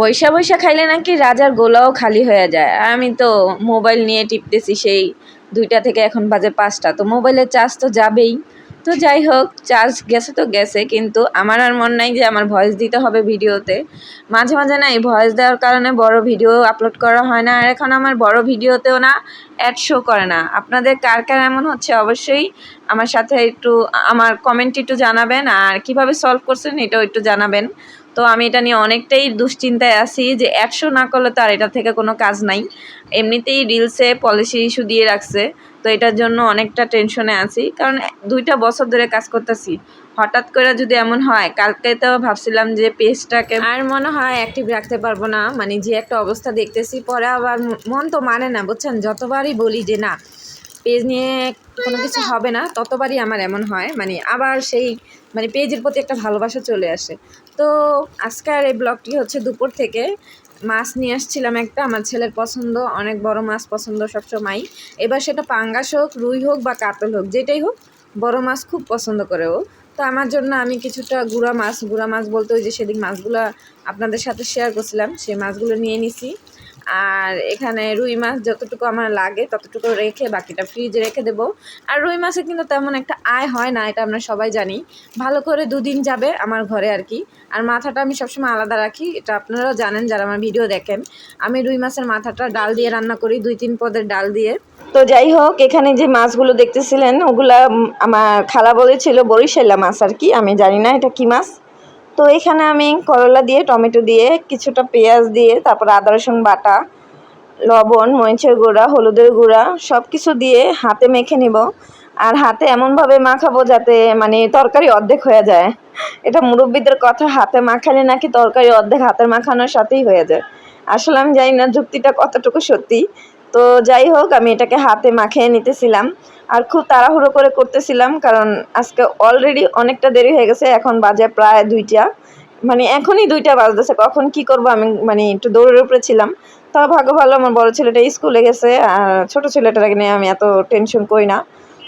বৈশা বৈশা খাইলে নাকি রাজার গোলাও খালি হয়ে যায়। আর আমি তো মোবাইল নিয়ে টিপতেছি সেই দুইটা থেকে এখন বাজে পাঁচটা। তো মোবাইলের চার্জ তো যাবেই। তো যাই হোক, চার্জ গেছে তো গেছে, কিন্তু আমার আর মন নাই যে আমার ভয়েস দিতে হবে ভিডিওতে। মাঝে মাঝে না এই ভয়েস দেওয়ার কারণে বড় ভিডিও আপলোড করা হয় না। আর এখন আমার বড় ভিডিওতেও না অ্যাড শো করে না। আপনাদের কার কার এমন হচ্ছে অবশ্যই আমার সাথে একটু, আমার কমেন্ট একটু জানাবেন। আর কীভাবে সলভ করছেন এটাও একটু জানাবেন। তো আমি এটা নিয়ে অনেকটাই দুশ্চিন্তায় আছি যে একশো না করলে তো আর এটা থেকে কোনো কাজ নাই। এমনিতেই রিলসে পলিসি ইস্যু দিয়ে রাখছে, তো এটার জন্য অনেকটা টেনশনে আছি। কারণ দুইটা বছর ধরে কাজ করতেছি। হঠাৎ করে যদি এমন হয়, কালকে তো ভাবছিলাম যে পেজটাকে আর মনে হয় অ্যাক্টিভ রাখতে পারব না। মানে যে একটা অবস্থা দেখতেছি, পরে আবার মন তো মানে না, বুঝছেন? যতবারই বলি যে না পেজ নিয়ে কোনো কিছু হবে না, ততবারই আমার এমন হয়। মানে আবার সেই মানে পেজের প্রতি একটা ভালোবাসা চলে আসে। তো আজকের এই ব্লগটি হচ্ছে দুপুর থেকে। মাছ নিয়ে আসছিলাম একটা, আমার ছেলের পছন্দ, অনেক বড় মাছ পছন্দ সবসময়। এবার সেটা পাঙ্গাস হোক, রুই হোক বা কাতল হোক, যেটাই হোক, বড় মাছ খুব পছন্দ করে ও। তো আমার জন্য আমি কিছুটা গুঁড়া মাছ গুঁড়া মাছ বলতে ওই যে সেদিন মাছগুলো আপনাদের সাথে শেয়ার করছিলাম, সেই মাছগুলো নিয়ে নিছি। আর এখানে রুই মাছ যতটুকু আমার লাগে ততটুকু রেখে বাকিটা ফ্রিজে রেখে দেবো। আর রুই মাছে কিন্তু তেমন একটা আয় হয় না, এটা আমরা সবাই জানি। ভালো করে দুদিন যাবে আমার ঘরে আর কি। আর মাথাটা আমি সবসময় আলাদা রাখি, এটা আপনারাও জানেন যারা আমার ভিডিও দেখেন। আমি রুই মাছের মাথাটা ডাল দিয়ে রান্না করি, দুই তিন পদের ডাল দিয়ে। তো যাই হোক, এখানে যে মাছগুলো দেখতেছিলেন, ওগুলা আমার খালা বলেছিল বরিশালা মাছ আর কি, আমি জানি না এটা কি মাছ। তো এখানে আমি করলা দিয়ে, টমেটো দিয়ে, কিছুটা পেঁয়াজ দিয়ে, তারপর আদা, রসুন বাটা, লবণ, মরিচের গুঁড়া, হলুদের গুঁড়া সব কিছু দিয়ে হাতে মেখে নিব। আর হাতে এমনভাবে মাখাবো যাতে মানে তরকারি অর্ধেক হয়ে যায়। এটা মুরব্বীদের কথা, হাতে মাখালে নাকি তরকারি অর্ধেক হাতের মাখানোর সাথেই হয়ে যায়। আসলে আমি জানি না যুক্তিটা কতটুকু সত্যি তো যাই হোক, আমি এটাকে হাতে মাখিয়ে নিতেছিলাম। আর খুব তাড়াহুড়ো করে করতেছিলাম, কারণ আজকে অলরেডি অনেকটা দেরি হয়ে গেছে, এখন বাজে প্রায় দুইটা। মানে এখনই দুইটা বাজতেছে, কখন কি করব আমি মানে একটু দৌড়ের উপরে ছিলাম। তাও ভাগ্য ভালো, আমার বড় ছেলেটা স্কুলে গেছে, আর ছোট ছেলেটাকে নিয়ে আমি এত টেনশন করি না।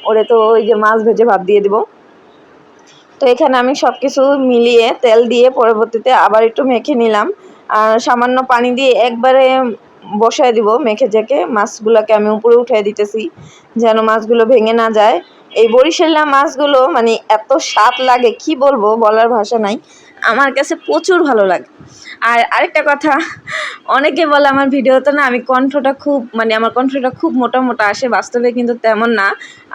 ওরে তো ওই যে মাছ ভেজে ভাত দিয়ে দিব। তো এখানে আমি সব কিছু মিলিয়ে তেল দিয়ে পরবর্তীতে আবার একটু মেখে নিলাম। আর সামান্য পানি দিয়ে একবারে বসায় দিব, মেখে জেকে মাছগুলোকে আমি উপরে উঠিয়ে দিতেছি, যেন মাছগুলো ভেঙে না যায়। এই বরিশালা মাছগুলো মানে এত স্বাদ লাগে, কি বলব বলার ভাষা নাই। আমার কাছে প্রচুর ভালো লাগে। আর আরেকটা কথা, অনেকে বলে আমার ভিডিওতে না, আমি কণ্ঠটা খুব মানে আমার কণ্ঠটা খুব মোটা মোটা আসে, বাস্তবে কিন্তু তেমন না।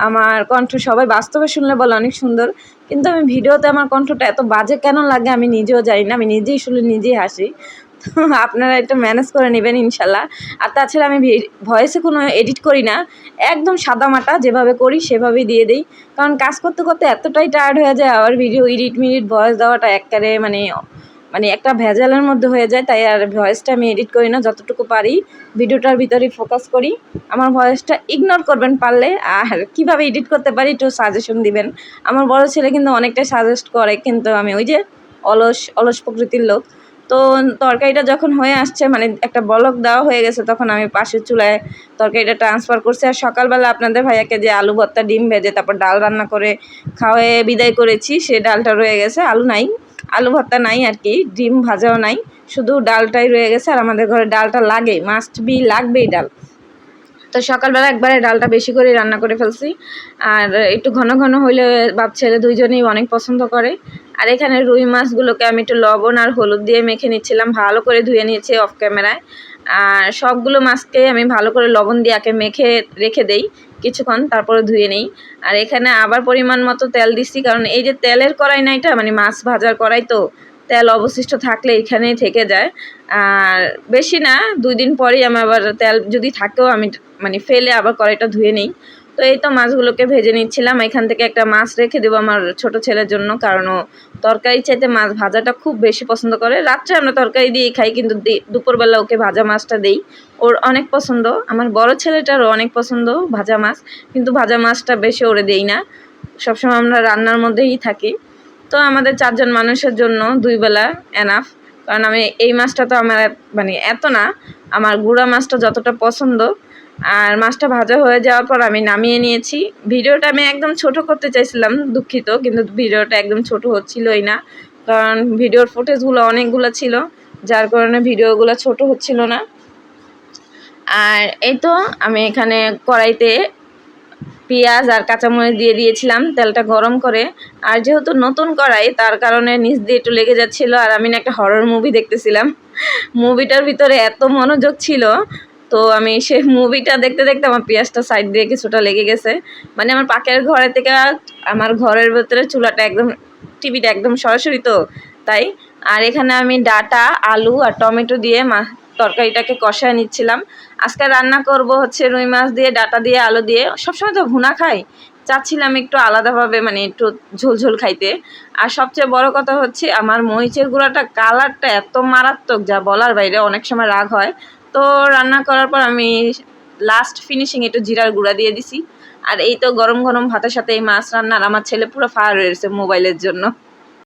আমার কণ্ঠ সবাই বাস্তবে শুনলে বলে অনেক সুন্দর, কিন্তু আমি ভিডিওতে আমার কণ্ঠটা এত বাজে কেন লাগে আমি নিজেও জানি না, আমি নিজেই শুনে নিজেই হাসি। আপনারা একটু ম্যানেজ করে নেবেন ইনশাল্লাহ। আর তাছাড়া আমি ভয়েসে কোনো এডিট করি না। একদম সাদামাটা যেভাবে করি সেভাবেই দিয়ে দিই। কারণ কাজ করতে করতে এতটাই টায়ার্ড হয়ে যায়, আবার ভিডিও এডিট মিডিট ভয়েস দেওয়াটা একবারে মানে মানে একটা ভেজালের মধ্যে হয়ে যায়। তাই আর ভয়েসটা আমি এডিট করি না, যতটুকু পারি। ভিডিওটার ভিতরেই ফোকাস করি। আমার ভয়েসটা ইগনোর করবেন পারলে, আর কীভাবে এডিট করতে পারি একটু সাজেশন দিবেন। আমার বড় ছেলে কিন্তু অনেকটাই সাজেস্ট করে, কিন্তু আমি ওই যে অলস অলস প্রকৃতির লোক। তো তরকারিটা যখন হয়ে আসছে মানে একটা বলক দেওয়া হয়ে গেছে, তখন আমি পাশের চুলায় তরকারিটা ট্রান্সফার করছি। আর সকালবেলা আপনাদের ভাইয়াকে যে আলু ভর্তা, ডিম ভেজে, তারপর ডাল রান্না করে খাওয়ায়ে বিদায় করেছি, সে ডালটা রয়ে গেছে, আলু নাই, আলু ভর্তা নাই আর কি, ডিম ভাজাও নাই, শুধু ডালটাই রয়ে গেছে। আর আমাদের ঘরে ডালটা লাগে মাস্ট বি লাগবেই ডাল। তো সকালবেলা একবারে ডালটা বেশি করে রান্না করে ফেলছি। আর একটু ঘন ঘন হইলে বাপ ছেলে দুইজনেই অনেক পছন্দ করে। আর এখানে রুই মাছগুলোকে আমি একটু লবণ আর হলুদ দিয়ে মেখে নিচ্ছিলাম, ভালো করে ধুয়ে নিয়েছি অফ ক্যামেরায় আর সবগুলো মাছকে আমি ভালো করে লবণ দিয়ে আগে মেখে রেখে দেই কিছুক্ষণ, তারপরে ধুয়ে নেই। আর এখানে আবার পরিমাণ মতো তেল দিচ্ছি, কারণ এই যে তেলের কড়াই না এটা মানে মাছ ভাজার কড়াই তো তেল অবশিষ্ট থাকলে এখানেই থেকে যায়। আর বেশি না, দুই দিন পরেই আমি আবার তেল যদি থাকেও আমি মানে ফেলে আবার কড়াইটা ধুয়ে নিই। তো এই তো মাছগুলোকে ভেজে নিচ্ছিলাম। এখান থেকে একটা মাছ রেখে দেবো আমার ছোট ছেলের জন্য, কারণ তরকারি চাইতে মাছ ভাজাটা খুব বেশি পছন্দ করে। রাত্রে আমরা তরকারি দিয়ে খাই, কিন্তু দুপুরবেলা ওকে ভাজা মাছটা দেই। ওর অনেক পছন্দ। আমার বড় ছেলেটারও অনেক পছন্দ ভাজা মাছ, কিন্তু ভাজা মাছটা বেশি ওরে দেই না। সবসময় আমরা রান্নার মধ্যেই থাকি। তো আমাদের চারজন মানুষের জন্য দুই বেলা এনাফ কারণ আমি এই মাছটা তো আমার মানে এত না, আমার গুঁড়া মাছটা যতটা পছন্দ। আর মাছটা ভাজা হয়ে যাওয়ার পর আমি নামিয়ে নিয়েছি। ভিডিওটা আমি একদম ছোট করতে চাইছিলাম, দুঃখিত, কিন্তু ভিডিওটা একদম ছোট হচ্ছিলই না। কারণ ভিডিওর ফুটেজগুলো অনেকগুলো ছিল, যার কারণে ভিডিওগুলো ছোট হচ্ছিল না। আর এই তো আমি এখানে কড়াইতে পেঁয়াজ আর কাঁচামরিচ দিয়ে দিয়েছিলাম, তেলটা গরম করে। আর যেহেতু নতুন কড়াই, তার কারণে নিচ দিয়ে একটু লেগে যাচ্ছিল। আর আমি না একটা হরর মুভি দেখতেছিলাম। মুভিটার ভিতরে এত মনোযোগ ছিল, তো আমি সেই মুভিটা দেখতে দেখতে আমার পেঁয়াজটা সাইড দিয়ে কিছুটা লেগে গেছে। মানে আমার পাকের ঘরে থেকে আমার ঘরের ভেতরে চুলাটা একদম টিভিটা একদম সরাসরি তো, তাই। আর এখানে আমি ডাটা, আলু আর টমেটো দিয়ে তরকারিটাকে কষায় নিচ্ছিলাম। আজকে রান্না করব হচ্ছে রুই মাছ দিয়ে, ডাটা দিয়ে, আলু দিয়ে। সবসময় তো ভুনা খাই। চাচ্ছিলাম একটু আলাদাভাবে মানে একটু ঝোলঝোল খাইতে। আর সবচেয়ে বড় কথা হচ্ছে আমার মরিচের গুঁড়াটা কালারটা এত মারাত্মক যা বলার বাইরে অনেক সময় রাগ হয়। তো রান্না করার পর আমি লাস্ট ফিনিশিং একটু জিরার গুঁড়া দিয়ে দিছি। আর এই তো গরম গরম ভাতের সাথে এই মাছ রান্নার, আমার ছেলে পুরো ফায়ার হয়েছে মোবাইলের জন্য।